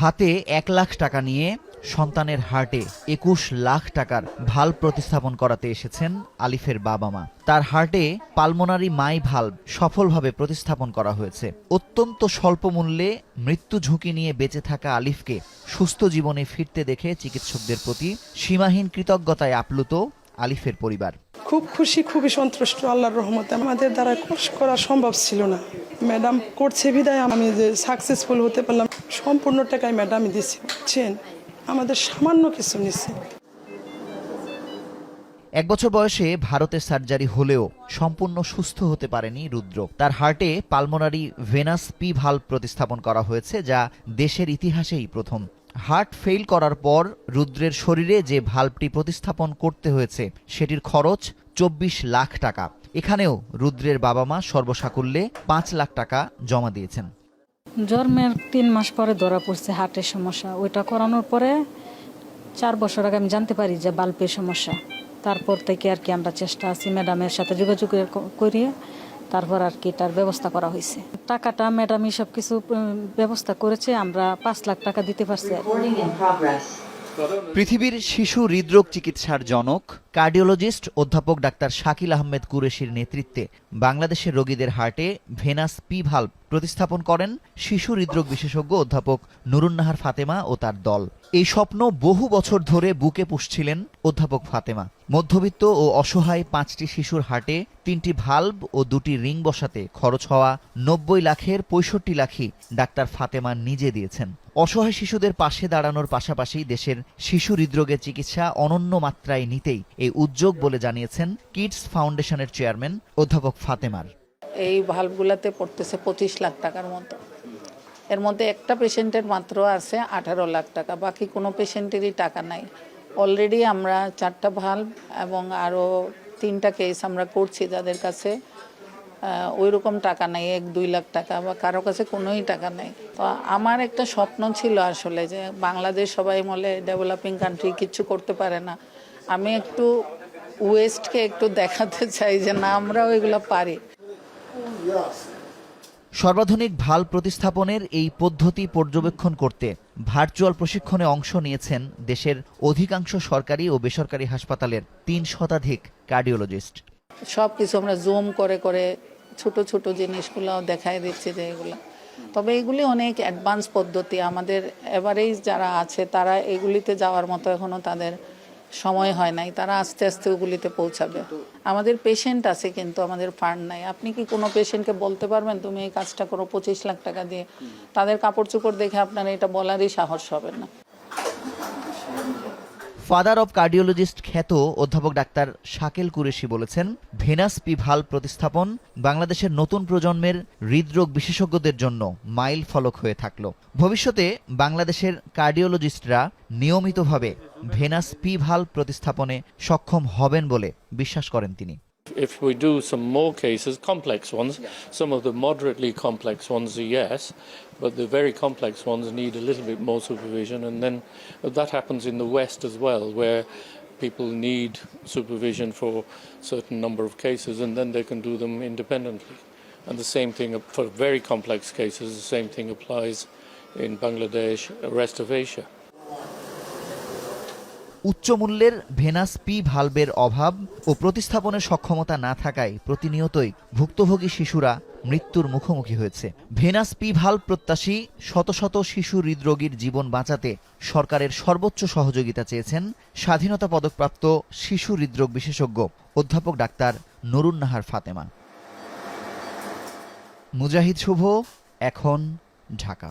হাতে এক লাখ টাকা নিয়ে সন্তানের হার্টে একুশ লাখ টাকার ভালো প্রতিস্থাপন করাতে এসেছেন আলিফের বাবা মা। তার হার্টে পালমোনারি মাই ভাল্ব সফলভাবে প্রতিস্থাপন করা হয়েছে। অত্যন্ত স্বল্প মূল্যে মৃত্যু ঝুঁকি নিয়ে বেঁচে থাকা আলিফকে সুস্থ জীবনে ফিরতে দেখে চিকিৎসকদের প্রতি সীমাহীন কৃতজ্ঞতায় আপ্লুত আলিফের পরিবার। খুব খুশি খুবই সন্তুষ্ট আল্লাহর রহমতে। আমাদের দ্বারা করা সম্ভব ছিল না। ম্যাডাম করছে বিদায় আমি যে সাকসেসফুল হতে পারলাম সম্পূর্ণ টাকায় ম্যাডামই দিছি বুঝছেন? আমাদের সামান্য কিছু নিচ্ছে এক বছর বয়সে ভারতে সার্জারি হলেও সম্পূর্ণ সুস্থ হতে পারেনি রুদ্র। তার হার্টে পালমোনারি ভেনাস পি ভাল্ব প্রতিস্থাপন করা হয়েছে যা দেশের ইতিহাসেই প্রথম। হার্ট ফেল করার পর রুদ্রের শরীরে যে ভাল্বটি প্রতিস্থাপন করতে হয়েছে, সেটির খরচ চব্বিশ লাখ টাকা। এখানেও রুদ্রের বাবা মা সর্বসাকুল্যে পাঁচ লাখ টাকা জমা দিয়েছেন। জন্মের তিন মাস পরে ধরা পড়ছে হার্টের সমস্যা। ওইটা করানোর পরে চার বছর আগে আমি জানতে পারি যে বাল্বের সমস্যা। তারপর থেকে আর কি আমরা চেষ্টা আছি ম্যাডামের সাথে যোগাযোগ করিয়ে তারপর আর কি এটার ব্যবস্থা করা হয়েছে টাকাটা ম্যাডামই সব কিছু ব্যবস্থা করেছে আমরা পাঁচ লাখ টাকা দিতে পারছি. পৃথিবীর শিশু হৃদরোগ চিকিৎসার জনক কার্ডিওলজিস্ট অধ্যাপক ডাক্তার শাকিল আহমেদ কুরেশির নেতৃত্বে বাংলাদেশের রোগীদের হার্টে ভেনাস পি ভাল্ব প্রতিস্থাপন করেন শিশু হৃদরোগ বিশেষজ্ঞ অধ্যাপক নুরুন্নাহার ফাতেমা ও তার দল। এই স্বপ্ন বহু বছর ধরে বুকে পুষছিলেন অধ্যাপক ফাতেমা। মধ্যবিত্ত ও অসহায় পাঁচটি শিশুর হার্টে তিনটি ভাল্ব ও দুটি রিং বসাতে খরচ হওয়া নব্বই লাখের পঁয়ষট্টি লাখই ডাক্তার ফাতেমা নিজে দিয়েছেন। অসহায় শিশুদের পাশে দাঁড়ানোর পাশাপাশি দেশের শিশু হৃদরোগের চিকিৎসা অনন্য মাত্রায় নিতেই এই উদ্যোগ বলে জানিয়েছেন কিডস ফাউন্ডেশনের চেয়ারম্যান অধ্যাপক ফাতেমার। এই ভাল্বগুলাতে পড়তেছে পঁচিশ লাখ টাকার মতো। এর মধ্যে একটা পেশেন্টের মাত্র আছে আঠারো লাখ টাকা, বাকি কোনো পেশেন্টেরই টাকা নাই। অলরেডি আমরা চারটা ভাল্ব এবং আরও তিনটা কেস আমরা করছি যাদের কাছে ওই রকম টাকা নাই, এক, দুই লাখ টাকা বা কারও কাছে কোনোই টাকা নেই। তো আমার একটা স্বপ্ন ছিল আসলে যে বাংলাদেশ সবাই বলে ডেভেলপিং কান্ট্রি কিছু করতে পারে না। আমি একটু ওয়েস্টকে একটু দেখাতে চাই যে না আমরাও এগুলো পারি। সর্বাধুনিক ভালো প্রতিস্থাপনের এই পদ্ধতি পর্যবেক্ষণ করতে ভার্চুয়াল প্রশিক্ষণে অংশ নিয়েছেন দেশের অধিকাংশ সরকারি ও বেসরকারি হাসপাতালের তিন শতাধিক কার্ডিওলজিস্ট সব কিছু আমরা জুম করে করে ছোট ছোট জিনিসগুলো দেখাই দিচ্ছি যে এগুলো। তবে এগুলি অনেক অ্যাডভান্স পদ্ধতি। আমাদের এভারেজ যারা আছে তারা এগুলিতে যাওয়ার মতো এখনও তাদের সময় হয় নাই তারা আস্তে আস্তে ওগুলিতে পৌঁছাবে। আমাদের পেশেন্ট আছে কিন্তু আমাদের ফান্ড নাই। আপনি কি কোনো পেশেন্টকে বলতে পারবেন তুমি এই কাজটা করো পঁচিশ লাখ টাকা দিয়ে? তাদের কাপড় চোপড় দেখে আপনার এটা বলারই সাহস হবে না। ফাদার অব কার্ডিওলজিস্ট খ্যাত অধ্যাপক ডাক্তার শাকেল কুরেশি বলেছেন ভেনাস পি ভালো প্রতিস্থাপন বাংলাদেশের নতুন প্রজন্মের হৃদরোগ বিশেষজ্ঞদের জন্য মাইল ফলক হয়ে থাকল। ভবিষ্যতে বাংলাদেশের কার্ডিওলজিস্টরা নিয়মিতভাবে ভেনাস পি ভাল প্রতিস্থাপনে সক্ষম হবেন বলে বিশ্বাস করেন তিনি If we do some more cases, complex ones, some of the moderately complex ones, yes, but the very complex ones need a little bit more supervision, and then that happens in the West as well, where people need supervision for a certain number of cases, and then they can do them independently. And the same thing for very complex cases, the same thing applies in Bangladesh, the rest of Asia. উচ্চ মূল্যের venous P ভালভের অভাব ও প্রতিস্থাপনের সক্ষমতা না থাকায় প্রতিনিয়তই ভুক্তভোগী শিশুরা মৃত্যুর মুখোমুখি হয়েছে। ভেনাস পি ভালভ প্রত্যাশী শত শত শিশু হৃদরোগীর জীবন বাঁচাতে সরকারের সর্বোচ্চ সহযোগিতা চেয়েছেন স্বাধীনতা পদকপ্রাপ্ত শিশু হৃদরোগ বিশেষজ্ঞ অধ্যাপক ডাক্তার নুরুন্নাহার ফাতেমা। মুজাহিদ শুভ, এখন ঢাকা।